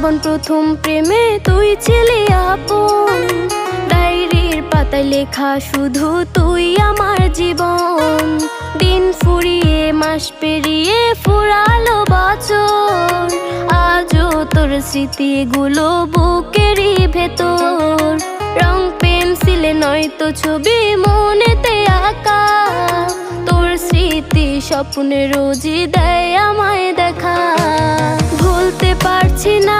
জীবন প্রথম প্রেমে তুই ছিলি আপন। ডায়েরির পাতায় লেখা শুধু তুই আমার জীবন। দিন ফুরিয়ে, মাস পেরিয়ে ফুরালো বছর। আজও তোর স্মৃতিগুলো বুকেরই ভেতর। রং পেন্সিলে নয়তো ছবি মনেতে আঁকা। তোর স্মৃতি স্বপ্নে রোজই দেয় আমায় দেখা। ভুলতে পারছি না